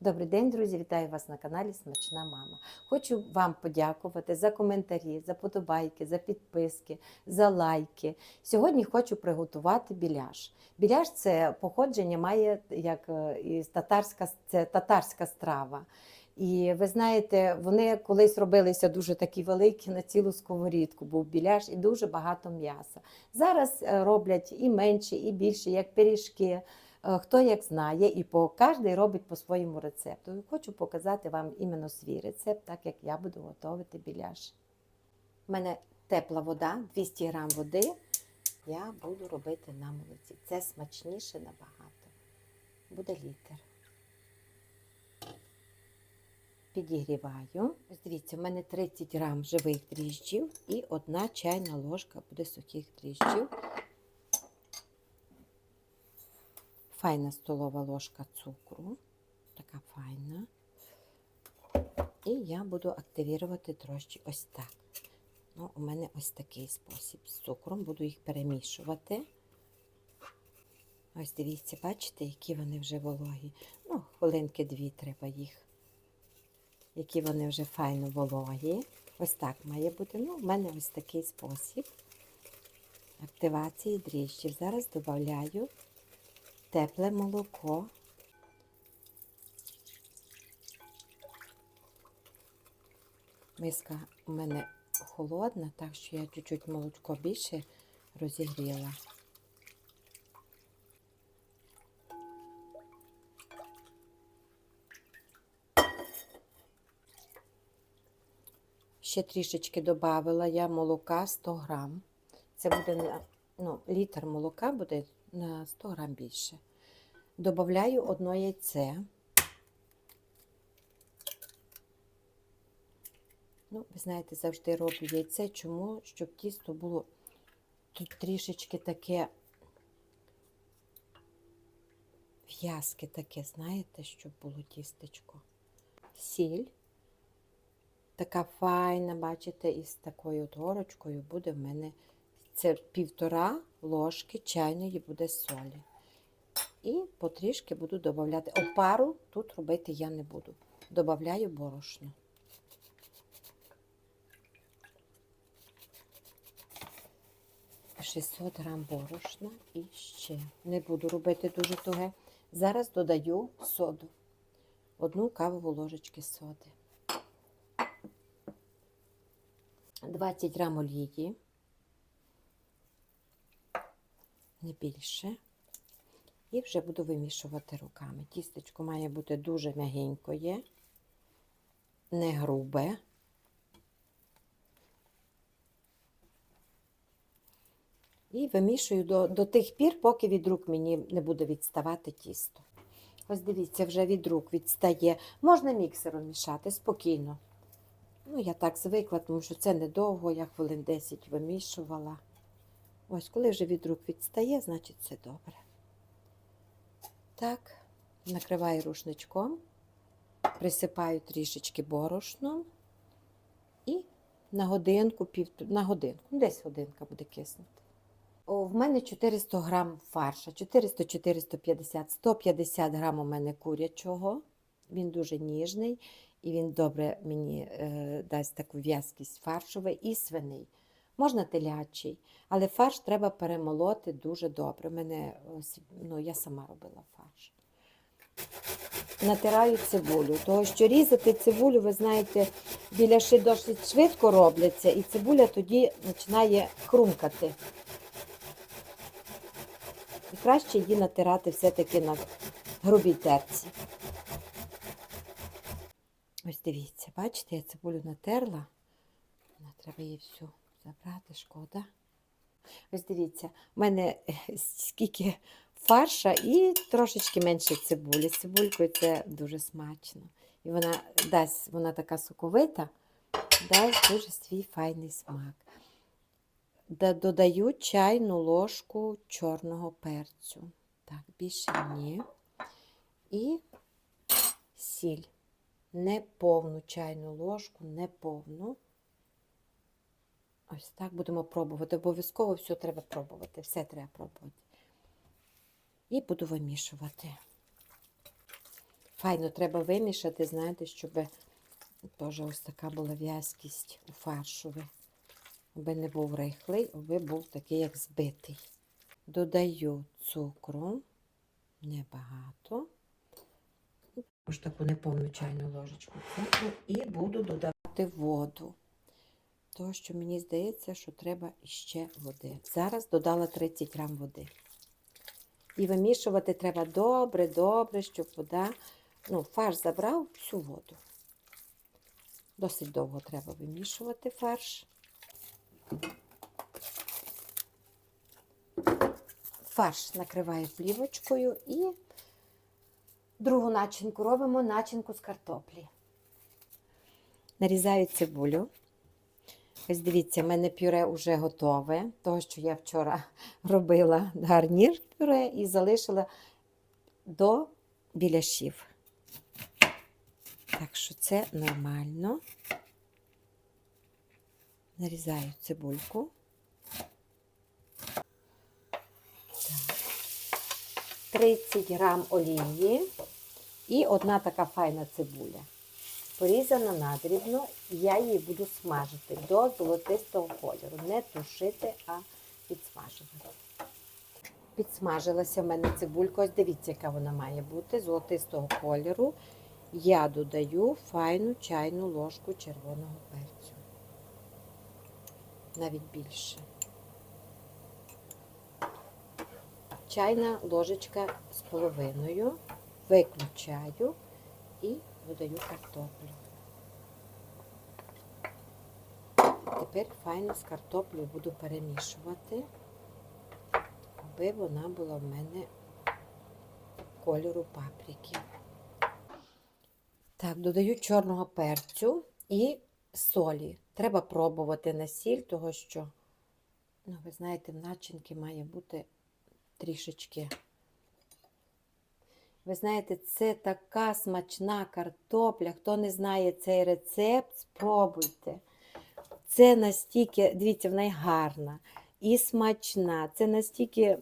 Добрий день, друзі! Вітаю вас на каналі Смачна Мама. Хочу вам подякувати за коментарі, за подобайки, за підписки, за лайки. Сьогодні хочу приготувати біляш. Біляш це походження має як е, із татарська, це татарська страва. І ви знаєте, вони колись робилися дуже такі великі на цілу сковорідку, був біляш і дуже багато м'яса. Зараз е, роблять і менше, і більше, як пиріжки. Е, Хто як знає, і по кожен робить по своєму рецепту. Хочу показати вам іменно свій рецепт, так як я буду готувати біляш. У мене тепла вода, 200 грам води. Я буду робити на молоці. Це смачніше набагато. Буде літр. Підігріваю. Ось дивіться, у мене 30 грам живих дріжджів і одна чайна ложка буде сухих дріжджів. Файна столова ложка цукру. Така файна. І я буду активірувати трошки ось так. Ну, у мене ось такий спосіб з цукром. Буду їх перемішувати. Ось дивіться, бачите, які вони вже вологі. Ну, хвилинки дві треба їх. Які вони вже файно вологі. Ось так має бути. Ну, у мене ось такий спосіб активації дріжджів. Зараз додаю тепле молоко. Миска у мене холодна, так що я чуть-чуть молочко більше розігріла. Ще трішечки додавила я молока 100 грам. Це буде на ну, літр молока буде на 100 грам більше. Добавляю одно яйце. Ну, ви знаєте, завжди роблю яйце. Чому? Щоб тісто було тут трішечки таке в'язке таке, знаєте, щоб було тістечко. Сіль. Така файна, бачите, із такою горочкою буде в мене це півтора ложки чайної буде солі. І потрішки буду додавати. Опару тут робити я не буду. Добавляю борошно. «600 грам борошна і ще. Не буду робити дуже туге. Зараз додаю соду. Одну кавову ложечки соди. 20 грам олії. Не більше. І вже буду вимішувати руками. Тістечко має бути дуже м'ягенькое, не грубе. І вимішую до, до тих пір, поки від рук мені не буде відставати тісто. Ось дивіться, вже від рук відстає. Можна міксером мішати спокійно. Ну, я так звикла, тому що це недовго, я хвилин 10 вимішувала. Ось, коли вже від рук відстає, значить все добре. Так, накриваю рушничком, присипаю трішечки борошном і на годинку, пів, на годинку, ну, десь годинка буде киснути. О, в мене 400 грам фарша, 400-450, 150 грам у мене курячого. Він дуже ніжний і він добре мені е, дасть таку в'язкість фаршовий і свиний. Можна телячий, але фарш треба перемолоти дуже добре. Мене, ну, я сама робила фарш. Натираю цибулю, тому що різати цибулю, ви знаєте, біляши досить швидко робляться, і цибуля тоді починає хрумкати. І краще її натирати все-таки на грубій терці. Ось дивіться, бачите, я цибулю натерла. Вона треба її всю забрати, шкода. Ось дивіться, в мене е, скільки фарша і трошечки менше цибулі. Цибулькою це дуже смачно. І вона дасть, вона така соковита, дасть дуже свій файний смак. Додаю чайну ложку чорного перцю. Так, більше ні. І сіль. Не повну чайну ложку, не повну Ось так будемо пробувати. Обов'язково все треба пробувати. Все треба пробувати. І буду вимішувати. Файно треба вимішати, знаєте, щоб теж ось така була в'язкість у фаршові. Аби не був рихлий, аби був такий, як збитий. Додаю цукру, небагато. Ось таку неповну чайну ложечку цукру і буду додавати воду. Тому що мені здається, що треба ще води. Зараз додала 30 грам води. І вимішувати треба добре, добре, щоб вода, ну, фарш забрав всю воду. Досить довго треба вимішувати фарш. Фарш накриваю плівочкою і другу начинку робимо начинку з картоплі. Нарізаю цибулю. Ось дивіться, в мене пюре вже готове, того, що я вчора робила гарнір пюре і залишила до біляшів. Так що це нормально. Нарізаю цибульку. Так. 30 грам олії і одна така файна цибуля. Порізана надрібно, я її буду смажити до золотистого кольору. Не тушити, а підсмажувати. Підсмажилася в мене цибулька. Ось дивіться, яка вона має бути золотистого кольору. Я додаю файну чайну ложку червоного перцю. Навіть більше. Чайна ложечка з половиною. Виключаю і додаю картоплю. Тепер файно з картоплею буду перемішувати, аби вона була в мене кольору паприки. Так, додаю чорного перцю і солі. Треба пробувати на сіль, того що, ну, ви знаєте, в начинки має бути трішечки. Ви знаєте, це така смачна картопля. Хто не знає цей рецепт, спробуйте. Це настільки, дивіться, вона й гарна і смачна. Це настільки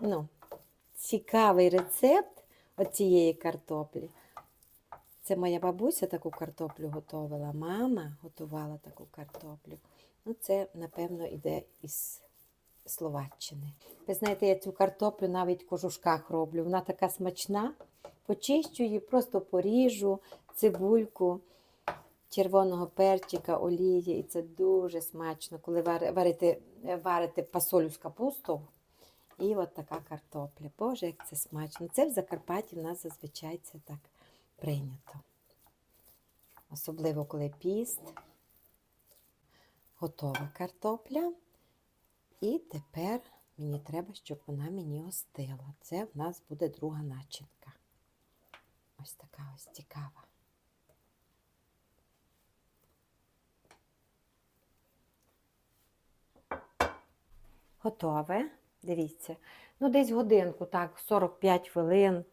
ну, цікавий рецепт цієї картоплі. Це моя бабуся таку картоплю готувала, мама готувала таку картоплю. Ну, Це, напевно, йде із Словаччини. Ви знаєте, я цю картоплю навіть в кожушках роблю. Вона така смачна. Почищу її, просто поріжу, цибульку, червоного перчика, олії. І це дуже смачно, коли варите, варите пасолю з капустою. І от така картопля. Боже, як це смачно. Це в Закарпатті в нас зазвичай це так прийнято. Особливо, коли піст. Готова картопля. І тепер мені треба, щоб вона мені остила. Це в нас буде друга начинка. Ось така ось цікава. Готове. Дивіться. Ну, десь годинку, так, 45 хвилин,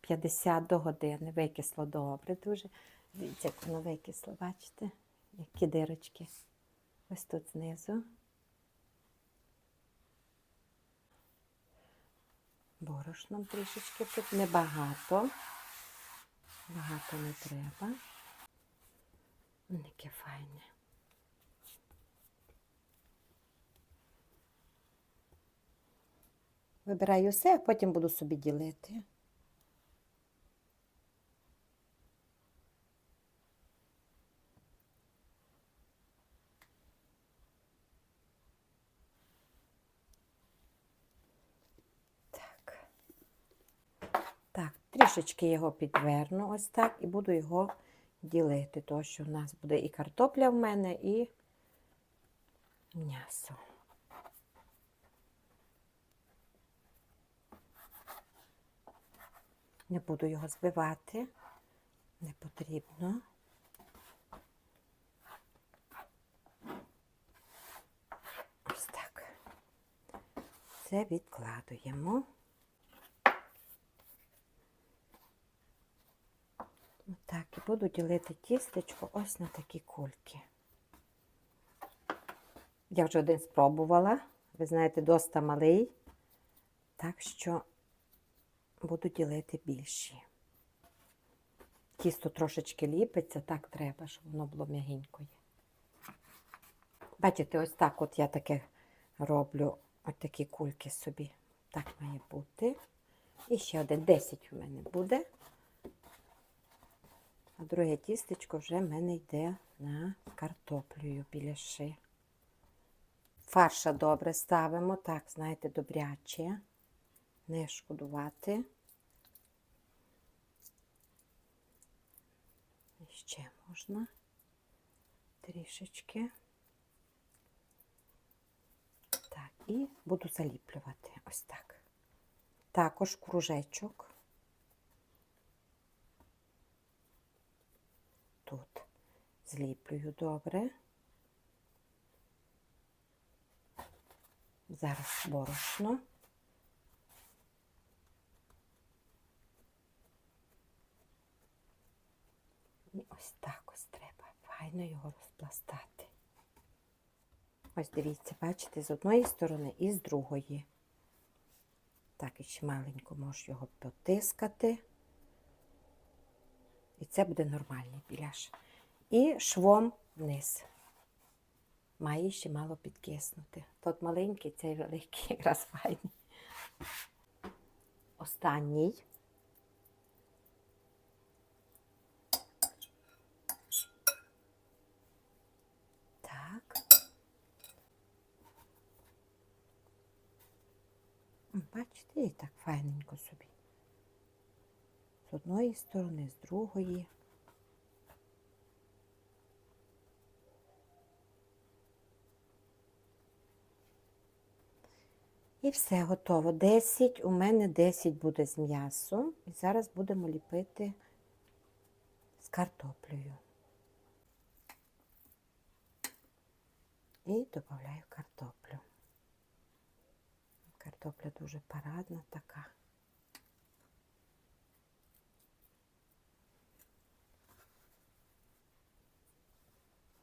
50 до години. Викисло добре дуже. Дивіться, як воно викисло, бачите? Які дирочки. Ось тут знизу. Борошном трішечки тут небагато. Багато не треба. Яке файне. Вибираю все, а потім буду собі ділити. Так. Так, трішечки його підверну ось так і буду його ділити, тому що в нас буде і картопля в мене, і м'ясо. Не буду його збивати, не потрібно. Ось так. Це відкладуємо. Отак, і буду ділити тістечко ось на такі кульки. Я вже один спробувала. Ви знаєте, доста малий. Так що буду ділити більші. Тісто трошечки ліпиться, так треба, щоб воно було м'ягенькое. Бачите, ось так от я таке роблю, ось такі кульки собі. Так має бути. І ще один 10 у мене буде. А друге тістечко вже в мене йде на картоплею біляши. Фарша добре ставимо, так, знаєте, добряче. Не шкодувати. І ще можна трішечки. Так, і буду заліплювати ось так. Також кружечок. Тут зліплюю добре. Зараз борошно. І ось так ось треба файно його розпластати. Ось дивіться, бачите, з одної сторони і з другої. Так, і ще маленько можу його потискати. І це буде нормальний біляш. І швом вниз. Має ще мало підкиснути. Тот маленький, цей великий, якраз файний. Останній. Так. Бачите, і так файненько собі. З одної сторони, з другої. І все готово. 10, у мене 10 буде з м'ясом. І зараз будемо ліпити з картоплею. І додаю картоплю. Картопля дуже парадна така.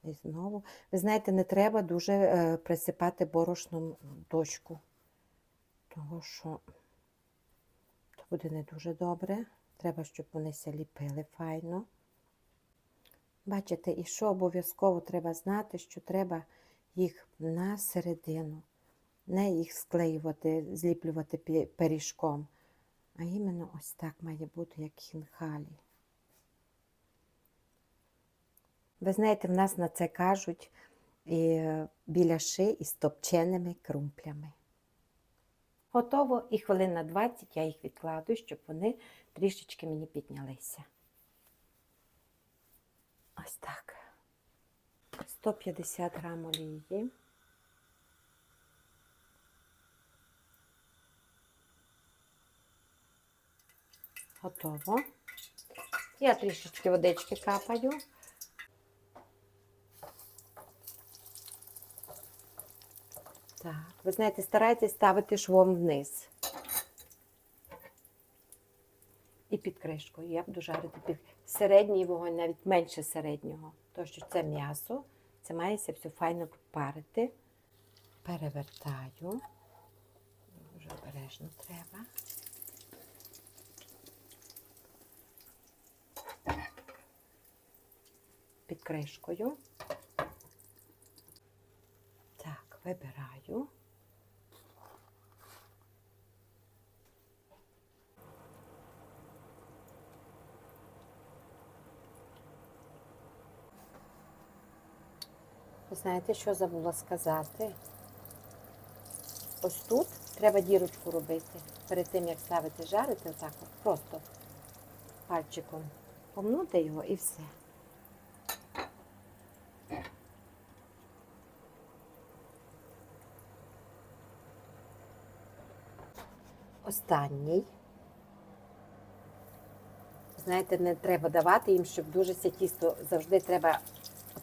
І знову. Ви знаєте, не треба дуже е, присипати борошном дочку, тому що то буде не дуже добре. Треба, щоб вони ся ліпили файно. Бачите, і що обов'язково треба знати, що треба їх на середину, не їх склеювати, зліплювати пиріжком, а іменно ось так має бути, як хінхалі. Ви знаєте, в нас на це кажуть і біляши із топченими крумплями. Готово і хвилин на 20 я їх відкладу, щоб вони трішечки мені піднялися. Ось так. 150 грам олії. Готово. Я трішечки водички капаю. Так, ви знаєте, старайтесь ставити швом вниз. І під кришкою. Я буду жарити під середній вогонь, навіть менше середнього. Тому що це м'ясо, це мається все файно парити. Перевертаю. Дуже обережно треба. Під кришкою. Так, вибираю. Знаєте, що забула сказати? Ось тут треба дірочку робити. Перед тим, як ставити жарити, отак от просто пальчиком помнути його і все. Останній. Знаєте, не треба давати їм, щоб дуже це тісто завжди треба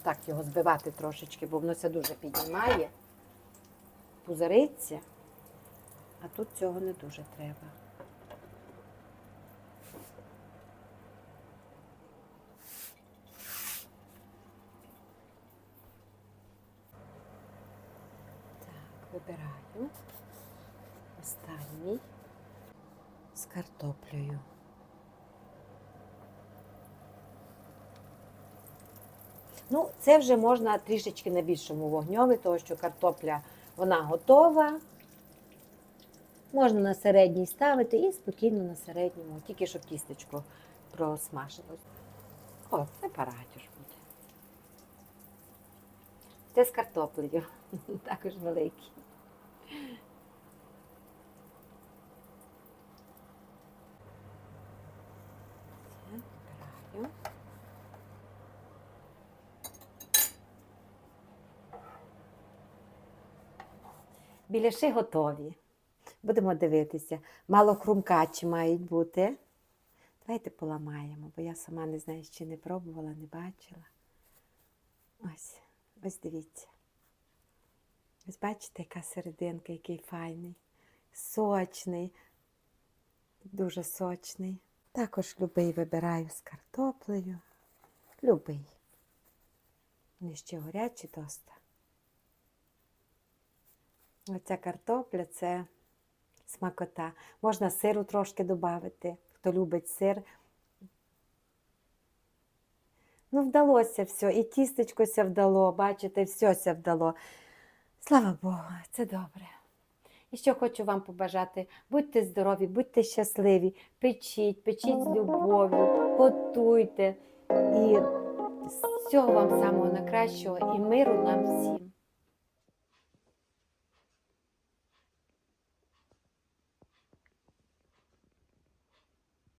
отак його збивати трошечки, бо воно це дуже піднімає, пузариться, а тут цього не дуже треба. Так, вибираю. Останній з картоплею. Ну, це вже можна трішечки на більшому вогньові, тому що картопля вона готова. Можна на середній ставити і спокійно на середньому, тільки щоб тістечко просмажилось. О, це парадюш буде. Це з картоплею, також великий. Це вибираю. Біляши готові. Будемо дивитися. Мало хрумкачі мають бути. Давайте поламаємо, бо я сама не знаю, ще не пробувала, не бачила. Ось, ось дивіться. Ось бачите, яка серединка, який файний, сочний, дуже сочний. Також любий вибираю з картоплею. Любий. Вони ще горячі доста. Оця картопля це смакота. Можна сиру трошки додати, хто любить сир. Ну, вдалося все, і тістечко ся вдало, бачите, все ся вдало. Слава Богу, це добре. І що хочу вам побажати: будьте здорові, будьте щасливі, печіть, печіть з любов'ю, готуйте. І всього вам самого найкращого і миру нам всім.